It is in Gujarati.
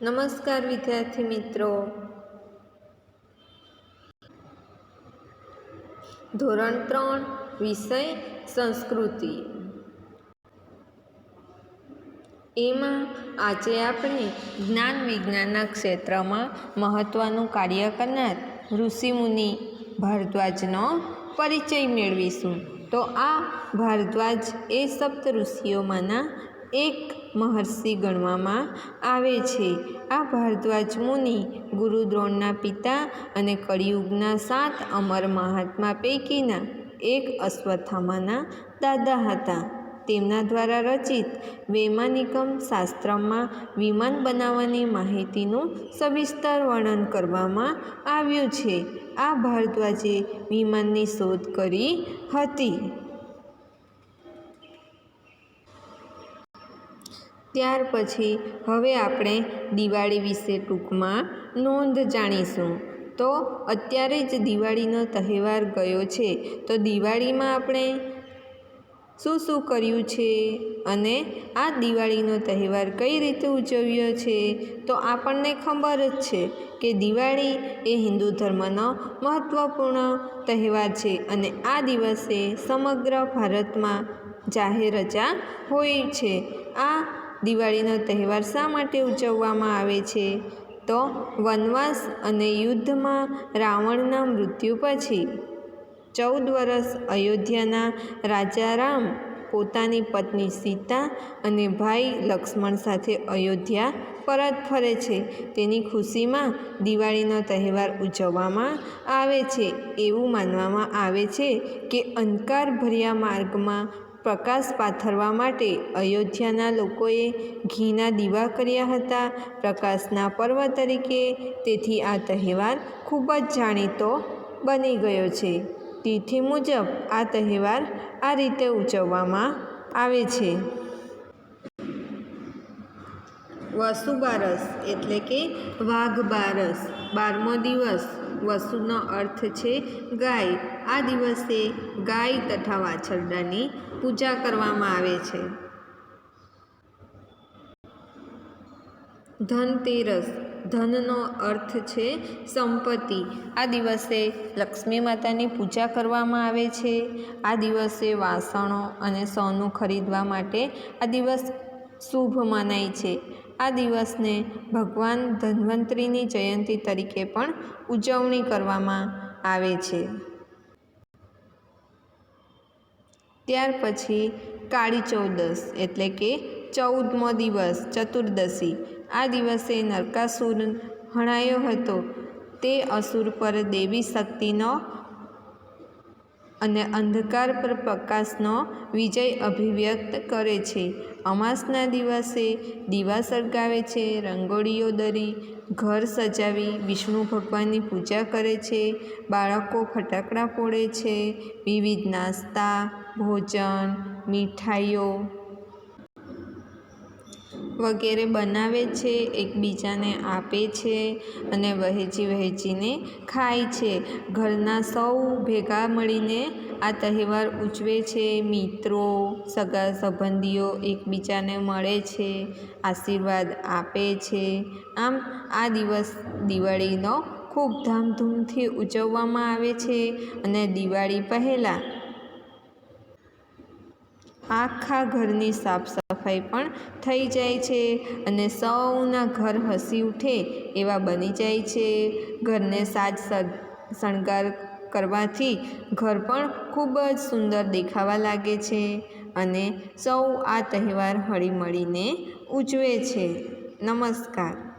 નમસ્કાર, વિદ્યાર્થી મિત્રો. ધોરણ ત્રણ, વિષય સંસ્કૃતિ. એમાં આજે આપણે જ્ઞાન વિજ્ઞાનના ક્ષેત્રમાં મહત્ત્વનું કાર્ય કરનાર ઋષિમુનિ ભારદ્વાજનો પરિચય મેળવીશું. તો આ ભારદ્વાજ એ સપ્ત ઋષિઓમાંના એક મહર્ષિ ગણવામાં આવે છે. આ ભારદ્વાજ મુનિ ગુરુ દ્રોણના પિતા અને કળિયુગના સાત અમર મહાત્મા પૈકીના એક અશ્વત્થામાના દાદા હતા. તેમના દ્વારા રચિત વૈમાનિકમ શાસ્ત્રમાં વિમાન બનાવવાની માહિતીનું સવિસ્તર વર્ણન કરવામાં આવ્યું છે. આ ભારદ્વાજે વિમાનની શોધ કરી હતી. ત્યાર પછી હવે આપણે દિવાળી વિશે ટૂંકમાં નોંધ જાણીશું. તો અત્યારે જ દિવાળીનો તહેવાર ગયો છે. તો દિવાળીમાં આપણે શું શું કર્યું છે? અને આ દિવાળીનો તહેવાર કઈ રીતે ઉજવ્યો છે? તો આપણને ખબર જ છે કે દિવાળી એ હિન્દુ ધર્મનો મહત્ત્વપૂર્ણ તહેવાર છે અને આ દિવસે સમગ્ર ભારતમાં જાહેર રજા હોય છે. દિવાળીનો તહેવાર શા માટે ઉજવવામાં આવે છે? તો વનવાસ અને યુદ્ધમાં રાવણના મૃત્યુ પછી ચૌદ વર્ષ અયોધ્યાના રાજા રામ, પોતાની પત્ની સીતા અને ભાઈ લક્ષ્મણ સાથે અયોધ્યા પરત ફરે છે. તેની ખુશીમાં દિવાળીનો તહેવાર ઉજવવામાં આવે છે. એવું માનવામાં આવે છે કે અંધકારભર્યા માર્ગમાં પ્રકાશ પાથરવા માટે અયોધ્યાના લોકોએ ઘીના દીવા કર્યા હતા. પ્રકાશના પર્વ તરીકે તેથી આ તહેવાર ખૂબ જ જાણીતો બની ગયો છે. તિથિ મુજબ આ તહેવાર આ રીતે ઉજવવામાં આવે છે. વસુ બારસ એટલે કે વાઘ બારસ, બારમો દિવસ વસુનો અર્થ છે ગાય. આ દિવસે ગાય તથા વાછરડાની પૂજા કરવામાં આવે છે. ધનતેરસ ધનનો અર્થ છે સંપત્તિ. આ દિવસે લક્ષ્મી માતાની પૂજા કરવામાં આવે છે. આ દિવસે વાસણો અને સોનું ખરીદવા માટે આ દિવસ શુભ મનાય છે. આ દિવસને ભગવાન ધન્વંતરીની જયંતિ તરીકે પણ ઉજવણી કરવામાં આવે છે. ત્યાર પછી કાળી ચૌદસ એટલે કે ચૌદમો દિવસ, ચતુર્દશી. આ દિવસે નરકાસુર હણાયો હતો. તે અસુર પર દેવી શક્તિનો અને અંધકાર પર પ્રકાશનો વિજય અભિવ્યક્ત કરે છે. અમાસના દિવસે દીવા સળગાવે છે, રંગોળીઓ દરી, ઘર સજાવી વિષ્ણુ ભગવાનની પૂજા કરે છે, બાળકો ફટાકડા ફોડે છે, વિવિધ નાસ્તા, ભોજન, મીઠાઈઓ વગેરે બનાવે છે, એકબીજાને આપે છે અને વહેંચી વહેંચીને ખાય છે. ઘરના સૌ ભેગા મળીને આ તહેવાર ઉજવે છે. મિત્રો, સગા સંબંધીઓ એકબીજાને મળે છે, આશીર્વાદ આપે છે. આમ આ દિવસ દિવાળીનો ખૂબ ધામધૂમથી ઉજવવામાં આવે છે અને દિવાળી પહેલાં આખા ઘરની સાફ સફાઈ પણ થઈ જાય છે અને સૌના ઘર હસી ઉઠે એવા બની જાય છે. ઘરને સાજ શણગાર કરવાથી ઘર પણ ખૂબ જ સુંદર દેખાવા લાગે છે અને સૌ આ તહેવાર હળીમળીને ઉજવે છે. નમસ્કાર.